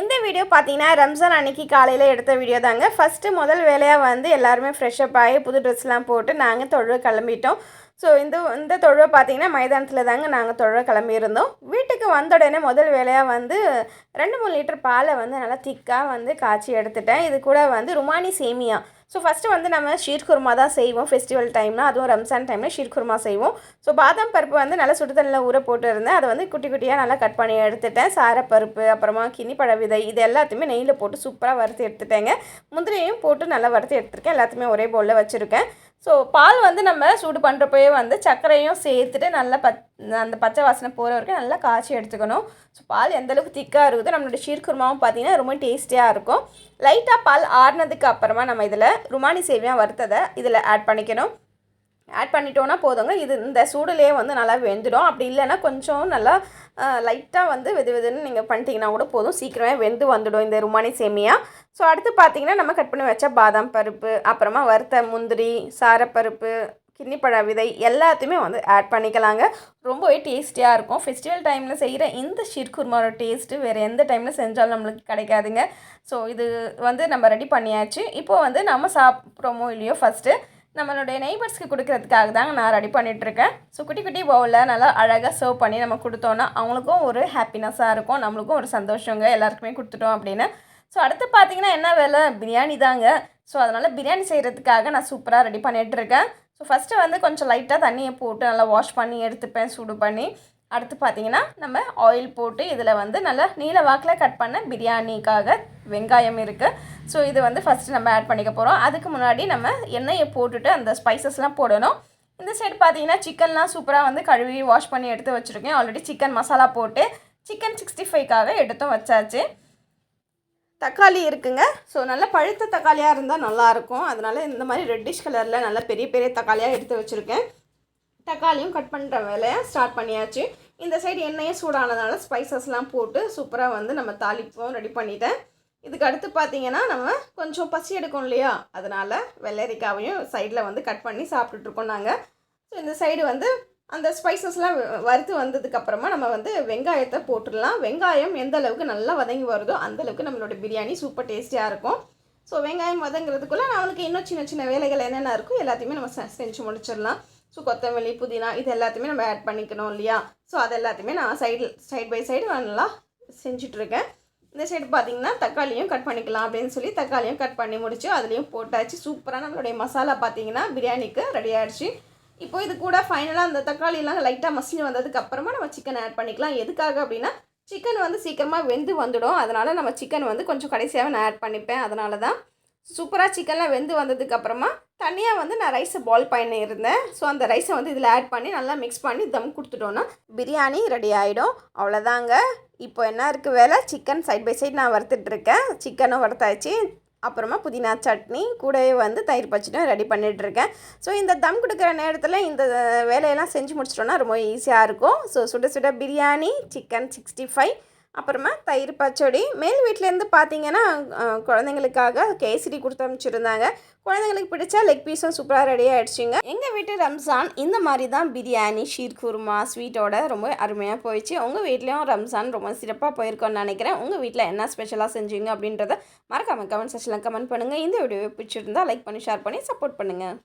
இந்த வீடியோ பார்த்தீங்கன்னா ரம்ஜான் அன்னைக்கு காலையில் எடுத்த வீடியோ தாங்க. ஃபஸ்ட்டு முதல் வேலையாக வந்து எல்லாருமே ஃப்ரெஷ்அப் ஆகி புது ட்ரெஸ்லாம் போட்டு நாங்கள் தொழுவ கிளம்பிட்டோம். ஸோ இந்த இந்த தொழுவை பார்த்தீங்கன்னா மைதானத்தில் தாங்க நாங்கள் தொழுவ கிளம்பியிருந்தோம். வீட்டுக்கு வந்த உடனே முதல் வேலையாக வந்து ரெண்டு மூணு லிட்டர் பாலை வந்து நல்லா திக்காக வந்து காய்ச்சி எடுத்துட்டேன். இது கூட வந்து ருமானி சேமியா. ஸோ ஃபஸ்ட்டு வந்து நம்ம ஷீர் குருமா தான் செய்வோம். ஃபெஸ்டிவல் டைம்னால் அதுவும் ரம்ஜான் டைமில் ஷீர் குருமா செய்வோம். ஸோ பாதாம் பருப்பு வந்து நல்லா சுடு தண்ணியில் ஊற போட்டு இருந்தேன். அதை வந்து குட்டி குட்டியாக நல்லா கட் பண்ணி எடுத்துட்டேன். சாரப்பருப்பு அப்புறமா கினிப்பழ விதை இது எல்லாத்தையுமே நெய்யில் போட்டு சூப்பராக வறுத்து எடுத்துட்டேங்க. முந்திரையும் போட்டு நல்லா வறுத்து எடுத்துருக்கேன். எல்லாத்தையுமே ஒரே பவுலில் வச்சுருக்கேன். ஸோ பால் வந்து நம்ம சூடு பண்ணுறப்பயே வந்து சர்க்கரையும் சேர்த்துட்டு நல்லா பத் அந்த பச்சை வாசனை போகிற வரைக்கும் நல்லா காய்ச்சி எடுத்துக்கணும். ஸோ பால் எந்த அளவுக்கு திக்காக இருக்குதோ நம்மளோட ஷீர்குருமாவும் பார்த்திங்கன்னா பார்த்தீங்கன்னா ரொம்ப டேஸ்டியாக இருக்கும். லைட்டாக பால் ஆறுனதுக்கு அப்புறமா நம்ம இதில் ருமானி சேவியாக வறுத்ததை இதில் ஆட் பண்ணிக்கணும். ஆட் பண்ணிட்டோன்னா போதுங்க. இது இந்த சூடுலேயே வந்து நல்லா வெந்துடும். அப்படி இல்லைன்னா கொஞ்சம் நல்லா லைட்டாக வந்து வெது வெதுன்னு நீங்கள் பண்ணிட்டீங்கன்னா கூட போதும். சீக்கிரமே வெந்து வந்துடும் இந்த ருமானி சேமியா. ஸோ அடுத்து பார்த்தீங்கன்னா நம்ம கட் பண்ணி வச்ச பாதாம் பருப்பு அப்புறமா வறுத்த முந்திரி சாரப்பருப்பு கிண்ணிப்பழ விதை எல்லாத்தையுமே வந்து ஆட் பண்ணிக்கலாங்க. ரொம்பவே டேஸ்டியாக இருக்கும். ஃபெஸ்டிவல் டைமில் செய்கிற இந்த ஷீர்குர்மாவோட டேஸ்ட்டு வேறு எந்த டைமில் செஞ்சாலும் நம்மளுக்கு கிடைக்காதுங்க. ஸோ இது வந்து நம்ம ரெடி பண்ணியாச்சு. இப்போ வந்து நம்ம சாப்பிட்றோமோ இல்லையோ ஃபஸ்ட்டு நம்மளுடைய நெய்பர்ஸ்க்கு கொடுக்கறதுக்காக தாங்க நான் ரெடி பண்ணிகிட்ருக்கேன் ஸோ குட்டி குட்டி பவுலில் நல்லா அழகாக சர்வ் பண்ணி நம்ம கொடுத்தோன்னா அவங்களுக்கும் ஒரு ஹாப்பினஸ்ஸாக இருக்கும். நம்மளுக்கும் ஒரு சந்தோஷங்க. எல்லாருக்குமே கொடுத்துட்டோம் அப்படின்னு. ஸோ அடுத்து பார்த்தீங்கன்னா என்ன வேலை? பிரியாணி தாங்க. ஸோ அதனால் பிரியாணி செய்கிறதுக்காக நான் சூப்பராக ரெடி பண்ணிகிட்ருக்கேன் ஸோ ஃபஸ்ட்டு வந்து கொஞ்சம் லைட்டாக தண்ணியை போட்டு நல்லா வாஷ் பண்ணி எடுத்துப்பேன் சூடு பண்ணி. அடுத்து பார்த்தீங்கன்னா நம்ம ஆயில் போட்டு இதில் வந்து நல்லா நீல வாக்கில் கட் பண்ண பிரியாணிக்காக வெங்காயம் இருக்குது ஸோ இது வந்து ஃபஸ்ட்டு நம்ம ஆட் பண்ணிக்க போகிறோம் அதுக்கு முன்னாடி நம்ம எண்ணெயை போட்டுட்டு அந்த ஸ்பைசஸ்லாம் போடணும். இந்த சைடு பார்த்தீங்கன்னா சிக்கன்லாம் சூப்பராக வந்து கழுவி வாஷ் பண்ணி எடுத்து வச்சுருக்கேன். ஆல்ரெடி சிக்கன் மசாலா போட்டு சிக்கன் சிக்ஸ்டி ஃபைவ்க்காக எடுத்தும் வச்சாச்சு. தக்காளி இருக்குங்க. ஸோ நல்லா பழுத்த தக்காளியாக இருந்தால் நல்லாயிருக்கும் அதனால் இந்த மாதிரி ரெட்டிஷ் கலரில் நல்லா பெரிய பெரிய தக்காளியாக எடுத்து வச்சுருக்கேன். தக்காளியும் கட் பண்ணுற வேலையை ஸ்டார்ட் பண்ணியாச்சு. இந்த சைடு எண்ணெயே சூடானதுனால ஸ்பைசஸ்லாம் போட்டு சூப்பராக வந்து நம்ம தாளிப்பும் ரெடி பண்ணிட்டேன். இதுக்கு அடுத்து பார்த்தீங்கன்னா நம்ம கொஞ்சம் பசி எடுக்கும் இல்லையா? அதனால் வெள்ளரிக்காவையும் சைடில் வந்து கட் பண்ணி சாப்பிட்டுட்ருக்கோம் நாங்கள் ஸோ இந்த சைடு வந்து அந்த ஸ்பைசஸ்லாம் வறுத்து வந்ததுக்கப்புறமா நம்ம வந்து வெங்காயத்தை போட்டுடலாம். வெங்காயம் எந்த அளவுக்கு நல்லா வதங்கி வருதோ அந்தளவுக்கு நம்மளோட பிரியாணி சூப்பர் டேஸ்டியாக இருக்கும். ஸோ வெங்காயம் வதங்குறதுக்குள்ளே நம்மளுக்கு இன்னும் சின்ன சின்ன வேலைகள் என்னென்ன இருக்கோ எல்லாத்தையுமே நம்ம செ- செஞ்சு முடிச்சிடலாம். ஸோ கொத்தமல்லி புதினா இது எல்லாத்தையுமே நம்ம ஆட் பண்ணிக்கணும் இல்லையா? ஸோ அது எல்லாத்தையுமே நான் சைடு சைடு பை சைடு நல்லா செஞ்சிட்ருக்கேன். இந்த சைடு பார்த்தீங்கன்னா தக்காளியும் கட் பண்ணிக்கலாம் அப்படின்னு சொல்லி தக்காளியும் கட் பண்ணி முடிச்சு அதுலேயும் போட்டாச்சு. சூப்பராக நம்மளுடைய மசாலா பார்த்தீங்கன்னா பிரியாணிக்கு ரெடி ஆகிடுச்சு இப்போ இது கூட ஃபைனலாக அந்த தக்காளியெலாம் லைட்டாக மசிஞ்சு வந்ததுக்கு அப்புறமா நம்ம சிக்கன் ஆட் பண்ணிக்கலாம். எதுக்காக அப்படின்னா சிக்கன் வந்து சீக்கிரமாக வெந்து வந்துடும். அதனால் நம்ம சிக்கன் வந்து கொஞ்சம் கடைசியாக நான் ஆட் பண்ணிப்பேன். அதனால தான் சூப்பராக சிக்கன்லாம் வெந்து வந்ததுக்கப்புறமா தனியாக வந்து நான் ரைஸை பால் பண்ணியிருந்தேன். ஸோ அந்த ரைஸை வந்து இதில் ஆட் பண்ணி நல்லா மிக்ஸ் பண்ணி தம் கொடுத்துட்டோன்னா பிரியாணி ரெடி ஆகிடும் அவ்வளோதாங்க இப்போ என்ன இருக்குது வேலை? சிக்கன் சைட் பை சைட் நான் வறுத்துட்ருக்கேன் சிக்கனும் வறுத்தாச்சு. அப்புறமா புதினா சட்னி கூடவே வந்து தயிர் பச்சடியும் ரெடி பண்ணிகிட்ருக்கேன் ஸோ இந்த தம் கொடுக்குற நேரத்தில் இந்த வேலையெல்லாம் செஞ்சு முடிச்சிட்டோன்னா ரொம்ப ஈஸியாக இருக்கும். ஸோ சுட சுட பிரியாணி சிக்கன் சிக்ஸ்டி ஃபைவ் அப்புறமா தயிர் பச்சடி. மேல் வீட்டிலேருந்து பார்த்தீங்கன்னா குழந்தைங்களுக்காக கேசரி கொடுத்து அனுப்பிச்சிருந்தாங்க. குழந்தைங்களுக்கு பிடிச்சா லெக் பீஸும் சூப்பராக ரெடி ஆகிடுச்சிங்க எங்கள் வீட்டு ரம்ஜான் இந்த மாதிரி தான் பிரியாணி ஷீர் குருமா ஸ்வீட்டோட ரொம்ப அருமையாக போயிடுச்சு. உங்கள் வீட்லேயும் ரம்ஜான் ரொம்ப சிறப்பாக போயிருக்கோன்னு நினைக்கிறேன். உங்கள் வீட்டில் என்ன ஸ்பெஷலாக செஞ்சீங்க அப்படின்றத மறக்காமல் கமெண்ட் செக்ஷனில் கமெண்ட் பண்ணுங்கள் இந்த வீடியோ பிடிச்சிருந்தா லைக் பண்ணி ஷேர் பண்ணி சப்போர்ட் பண்ணுங்கள்